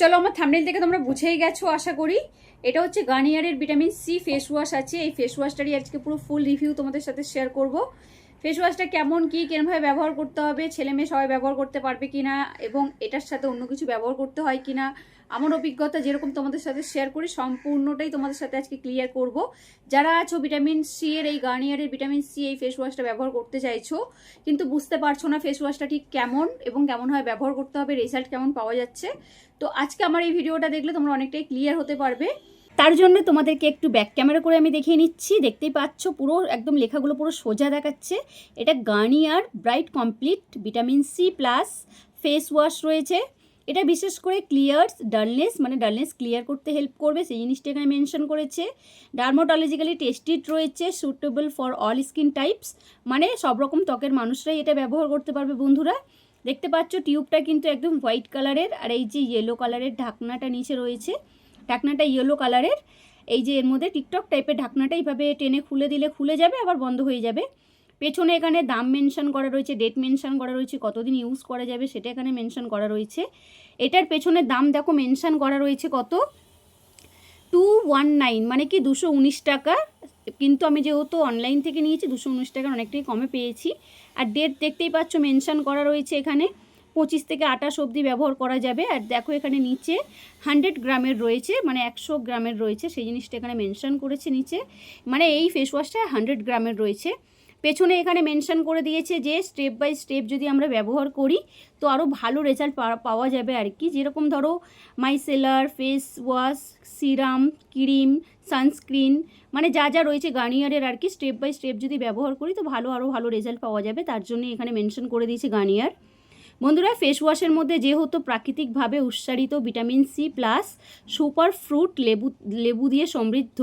চলো আমার থামনেল থেকে তোমরা বুঝেই গেছো, আশা করি। এটা হচ্ছে গার্নিয়ারের ভিটামিন সি ফেস ওয়াশ আছে। এই ফেস ওয়াশটারই আজকে পুরো ফুল রিভিউ তোমাদের সাথে শেয়ার করব। ফেস ওয়াশটা কেমন, কি কেমনভাবে ব্যবহার করতে হবে, ছেলে মেয়ে সবাই ব্যবহার করতে পারবে কি না এবং এটার সাথে অন্য কিছু ব্যবহার করতে হয় কি না আমার অভিজ্ঞতা যেরকম তোমাদের সাথে শেয়ার করি, সম্পূর্ণটাই তোমাদের সাথে আজকে ক্লিয়ার করব। যারা আছো ভিটামিন সি এর, এই গার্নিয়ারের ভিটামিন সি এই ফেস ওয়াশটা ব্যবহার করতে চাইছো, কিন্তু বুঝতে পারছ না ফেস ওয়াশটা ঠিক কেমন এবং কেমনভাবে ব্যবহার করতে হবে রেজাল্ট কেমন পাওয়া যাচ্ছে, তো আজকে আমার এই ভিডিওটা দেখলে তোমরা অনেকটাই ক্লিয়ার হতে পারবে। তার জন্য তোমাদেরকে একটু ব্যাক ক্যামেরা করে আমি দেখিয়ে নিচ্ছি। দেখতেই পাচ্ছ পুরো একদম লেখাগুলো পুরো সোজা দেখাচ্ছে। এটা Garnier bright complete vitamin C plus face wash রয়েছে। এটা বিশেষ করে ক্লিয়ার্স ডালনেস মানে ডালনেস ক্লিয়ার করতে হেল্প করবে, সেই জিনিসটা এখানে মেনশন করেছে। ডার্মোটোলজিক্যালি টেস্টিড রয়েছে suitable for all skin types মানে সব রকম ত্বকের মানুষরাই এটা ব্যবহার করতে পারবে বন্ধুরা। দেখতে পাচ্ছ টিউবটা কিন্তু একদম হোয়াইট কালারের আর এই যে ইয়েলো কালারের ঢাকনাটা নিচে রয়েছে। ঢাকনাটা ইয়েলো কালারের এই যে এর মধ্যে টিকটক টাইপের ঢাকনাটা এইভাবে টেনে খুলে দিলে খুলে যাবে, আবার বন্ধ হয়ে যাবে। পেছনে এখানে দাম মেনশন করা রয়েছে ডেট মেনশন করা রয়েছে, কতদিন ইউজ করা যাবে সেটা এখানে মেনশন করা রয়েছে। এটার পেছনে দাম দেখো মেনশন করা রয়েছে কত? টু ওয়ান নাইন মানে কি দুশো উনিশ টাকা। কিন্তু আমি যেহেতু অনলাইন থেকে নিয়েছি, দুশো উনিশ টাকা অনেকটাই কমে পেয়েছি। আর ডেট দেখতেই পাচ্ছ মেনশন করা রয়েছে এখানে। পঁচিশ থেকে আঠাশ অবধি ব্যবহার করা যাবে। আর দেখো এখানে নিচে হান্ড্রেড গ্রামের রয়েছে মানে একশো গ্রামের রয়েছে, সেই জিনিসটা এখানে মেনশন করেছে নিচে। মানে এই ফেস ওয়াশটা হান্ড্রেড গ্রামের রয়েছে। পেছনে এখানে মেনশন করে দিয়েছে যে স্টেপ বাই স্টেপ যদি আমরা ব্যবহার করি, তো আরও ভালো রেজাল্ট পাওয়া যাবে আর কি। যেরকম ধরো micellar face wash serum cream sunscreen মানে যা যা রয়েছে গার্নিয়ারের আর কি স্টেপ বাই স্টেপ যদি ব্যবহার করি, তো ভালো আরও ভালো রেজাল্ট পাওয়া যাবে। তার জন্য এখানে মেনশন করে দিয়েছে গার্নিয়ার বন্ধুরা ফেস ওয়াশের মধ্যে যেহেতু প্রাকৃতিকভাবে উচ্চারিত vitamin C plus super fruit লেবু লেবু দিয়ে সমৃদ্ধ,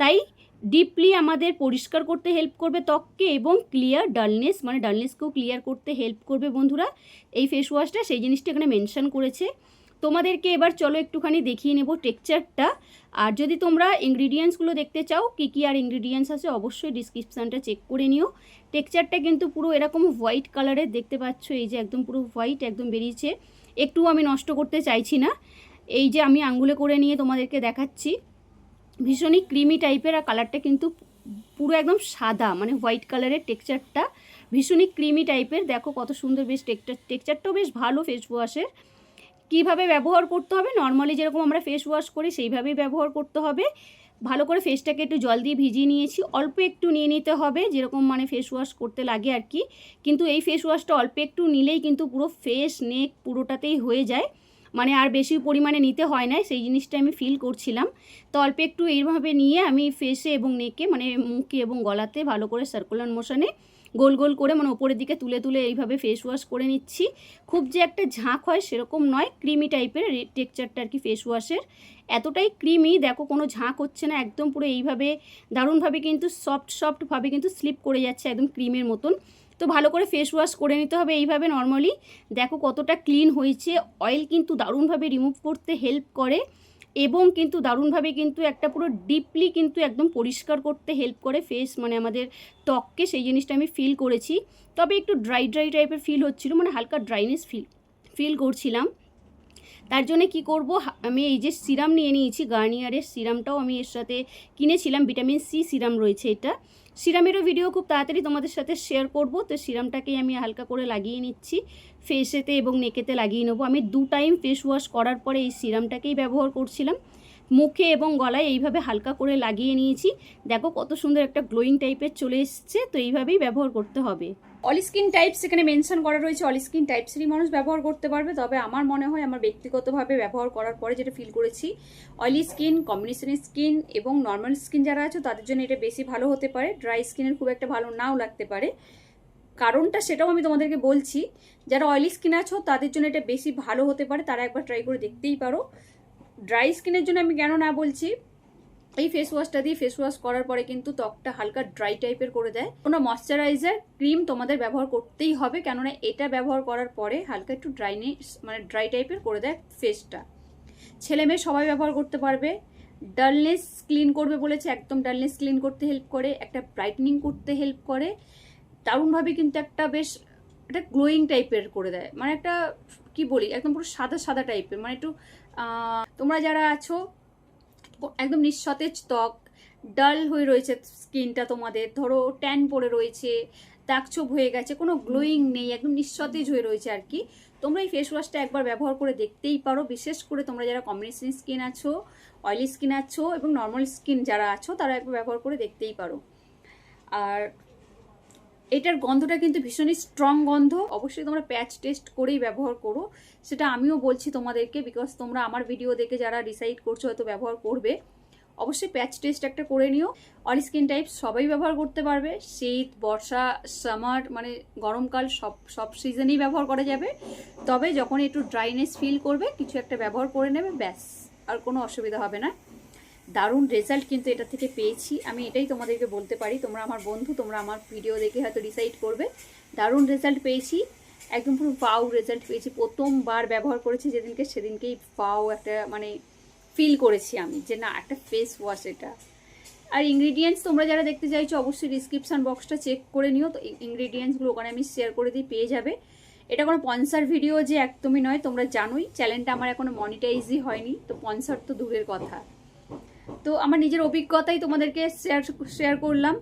তাই ডিপলি আমাদের পরিষ্কার করতে হেল্প করবে ত্বককে এবং ক্লিয়ার ডালনেস মানে ডালনেসকেও ক্লিয়ার করতে হেল্প করবে বন্ধুরা। এই ফেস ওয়াশটা সেই জিনিসটা এখানে মেনশান করেছে। তোমাদেরকে এবার চলো একটুখানি দেখিয়ে নেব টেক্সচারটা। আর যদি তোমরা ইনগ্রিডিয়েন্টসগুলো দেখতে চাও, কী কী আর ইনগ্রিডিয়েন্টস আছে, অবশ্যই ডিসক্রিপশানটা চেক করে নিও। টেক্সচারটা কিন্তু পুরো এরকম হোয়াইট কালারের দেখতে পাচ্ছ, এই যে একদম পুরো হোয়াইট একদম বেরিয়েছে। একটু আমি নষ্ট করতে চাইছি না। এই যে আমি আঙ্গুলে করে নিয়ে তোমাদেরকে দেখাচ্ছি। ভীষণই ক্রিমি টাইপের, আর কালারটা কিন্তু পুরো একদম সাদা মানে হোয়াইট কালারের টেক্সচারটা। ভীষণই ক্রিমি টাইপের, দেখো কত সুন্দর বেশ টেক্সচার, টেক্সচারটাও বেশ ভালো ফেস ওয়াশের। কীভাবে ব্যবহার করতে হবে? নর্মালি যেরকম আমরা ফেস ওয়াশ করি, সেইভাবেই ব্যবহার করতে হবে। ভালো করে ফেসটাকে একটু জল দিয়ে ভিজিয়ে নিয়েছি। অল্প একটু নিয়ে নিতে হবে, যেরকম মানে ফেস ওয়াশ করতে লাগে আর কি। কিন্তু এই ফেস ওয়াশটা অল্প একটু নিলেই কিন্তু পুরো ফেস নেক পুরোটাতেই হয়ে যায়। মানে আর বেশি পরিমাণে নিতে হয় না, সেই জিনিসটা আমি ফিল করছিলাম। তো অল্প একটু এইভাবে নিয়ে আমি ফেসে এবং নেকে মানে মুখে এবং গলাতে ভালো করে সার্কুলার মোশনে গোল গোল করে মানে ওপরের দিকে তুলে তুলে এইভাবে ফেস ওয়াশ করে নিচ্ছি। খুব যে একটা ঝাঁক হয় সেরকম নয় ক্রিমি টাইপের টেক্সচারটা আর কি ফেস ওয়াশের এতটাই ক্রিমি দেখো কোনো ঝাঁক হচ্ছে না, একদম পুরো এইভাবে, দারুণভাবে কিন্তু সফট সফটভাবে কিন্তু স্লিপ করে যাচ্ছে একদম ক্রিমের মতন। তো ভালো করে ফেস ওয়াশ করে নিতে হবে এইভাবে নর্মালি দেখো কতটা ক্লিন হয়েছে অয়েল কিন্তু দারুণভাবে রিমুভ করতে হেল্প করে। এবং কিন্তু দারুণভাবে কিন্তু একটা পুরো ডিপলি কিন্তু একদম পরিষ্কার করতে হেল্প করে ফেস মানে আমাদের ত্বককে, সেই জিনিসটা আমি ফিল করেছি। তবে একটু ড্রাই ড্রাই টাইপের ফিল হচ্ছিল মানে হালকা ড্রাইনেস ফিল ফিল করছিলাম। তার জন্য কি করব? আমি এই যে সিরাম নিয়ে নিয়েছি, গার্নিয়ারের সিরামটাও আমি এর সাথে কিনেছিলাম, ভিটামিন সি সিরাম রয়েছে এটা। সিরামেরও ভিডিও খুব তাড়াতাড়ি তোমাদের সাথে শেয়ার করব, তো সিরামটাকেই আমি হালকা করে লাগিয়ে নিচ্ছি ফেসেতে এবং নেকেতে লাগিয়ে নেব। আমি দু টাইম ফেস ওয়াশ করার পরে এই সিরামটাকেই ব্যবহার করছিলাম। মুখে এবং গলায় এইভাবে হালকা করে লাগিয়ে নিয়েছি। দেখো কত সুন্দর একটা গ্লোয়িং টাইপের চলে এসছে, তো এইভাবেই ব্যবহার করতে হবে। অল স্কিন টাইপস এখানে মেনশন করা রয়েছে অল স্কিন টাইপসেরই মানুষ ব্যবহার করতে পারবে। তবে আমার মনে হয়, আমার ব্যক্তিগতভাবে ব্যবহার করার পরে যেটা ফিল করেছি অয়েলি স্কিন কম্বিনেশন স্কিন এবং নর্মাল স্কিন যারা আছে, তাদের জন্য এটা বেশি ভালো হতে পারে। ড্রাই স্কিনের খুব একটা ভালো নাও লাগতে পারে। কারণটা সেটাও আমি তোমাদেরকে বলছি, যারা অয়েলি স্কিন আছো, তাদের জন্য এটা বেশি ভালো হতে পারে। তারা একবার ট্রাই করে দেখতেই পারো। ড্রাই স্কিনের জন্য আমি কেন না বলছি এই ফেস ওয়াশটা দিয়ে ফেস ওয়াশ করার পরে কিন্তু ত্বকটা হালকা ড্রাই টাইপের করে দেয়। কোনো ময়শ্চারাইজার ক্রিম তোমাদের ব্যবহার করতেই হবে, কেননা এটা ব্যবহার করার পরে হালকা একটু ড্রাইনেস মানে ড্রাই টাইপের করে দেয় ফেসটা ছেলে মেয়ে সবাই ব্যবহার করতে পারবে। ডালনেস ক্লিন করবে বলেছে, একদম ডালনেস ক্লিন করতে হেল্প করে, একটা ব্রাইটনিং করতে হেল্প করে। দারুণভাবে কিন্তু একটা বেশ, একটা গ্লোয়িং টাইপের করে দেয়। মানে একটা, কি বলি, একদম পুরো সাদা সাদা টাইপের মানে একটু তোমরা যারা আছো একদম নিঃসতেজ ত্বক, ডাল হয়ে রয়েছে স্কিনটা তোমাদের, ধরো ট্যান পড়ে রয়েছে দাগছোপ হয়ে গেছে, কোনো গ্লোয়িং নেই, একদম নিঃসতেজ হয়ে রয়েছে আর কি। তোমরা এই ফেস ওয়াশটা একবার ব্যবহার করে দেখতেই পারো, বিশেষ করে তোমরা যারা কম্বিনেশন স্কিন আছো অয়েলি স্কিন আছো এবং নর্মাল স্কিন যারা আছো, তারা একবার ব্যবহার করে দেখতেই পারো। আর এটার গন্ধটা কিন্তু ভীষণই স্ট্রং গন্ধ। অবশ্যই তোমরা প্যাচ টেস্ট করেই ব্যবহার করো। সেটা আমিও বলছি তোমাদেরকে বিকজ তোমরা আমার ভিডিও দেখে যারা ডিসাইড করছ হয়তো ব্যবহার করবে, অবশ্যই প্যাচ টেস্ট একটা করে নিও। অল স্কিন টাইপ সবাই ব্যবহার করতে পারবে। শীত, বর্ষা সামার মানে গরমকাল সব সব সিজনেই ব্যবহার করা যাবে। তবে যখন একটু ড্রাইনেস ফিল করবে, কিছু একটা ব্যবহার করে নেবে, ব্যাস, আর কোনো অসুবিধা হবে না। দারুণ রেজাল্ট কিন্তু এটা থেকে পেয়েছি। আমি এটাই তোমাদেরকে বলতে পারি, তোমরা আমার বন্ধু, তোমরা আমার ভিডিও দেখে হয়তো ডিসাইড করবে। দারুণ রেজাল্ট পেয়েছি, একদম পুরো পাও রেজাল্ট পেয়েছি। প্রথমবার ব্যবহার করেছি যেদিনকে, সেদিনকেই পাও একটা মানে ফিল করেছি আমি যে না, একটা ফেস ওয়াশ এটা। আর ইনগ্রিডিয়েন্টস তোমরা যারা দেখতে চাইছো, অবশ্যই ডিসক্রিপশন বক্সটা চেক করে নিও। তো ইনগ্রিডিয়েন্টসগুলো ওখানে আমি শেয়ার করে দিই, পেয়ে যাবে। এটা কোনো পনসার ভিডিও যে একদমই নয়, তোমরা জানোই। চ্যানেলটা আমার এখনও মনিটাইজই হয়নি, তো পনসার তো দূরের কথা। তো আমার নিজের অভিজ্ঞতাই তোমাদেরকে শেয়ার শেয়ার করলাম।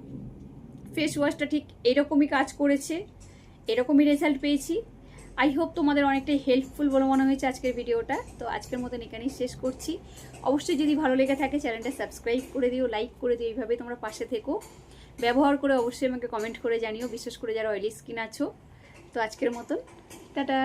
ফেস ওয়াশটা ঠিক এরকমই কাজ করেছে, এরকমই রেজাল্ট পেয়েছি। আই হোপ তোমাদের অনেকটাই হেল্পফুল বলে মনে হয়েছে আজকের ভিডিওটা। তো আজকের মতন এখানেই শেষ করছি। অবশ্যই যদি ভালো লেগে থাকে চ্যানেলটা সাবস্ক্রাইব করে দিও লাইক করে দিও এইভাবে তোমরা পাশে থেকো। ব্যবহার করে অবশ্যই আমাকে কমেন্ট করে জানিও, বিশেষ করে যারা অয়েলি স্কিন আছো। তো আজকের মতন, টাটা।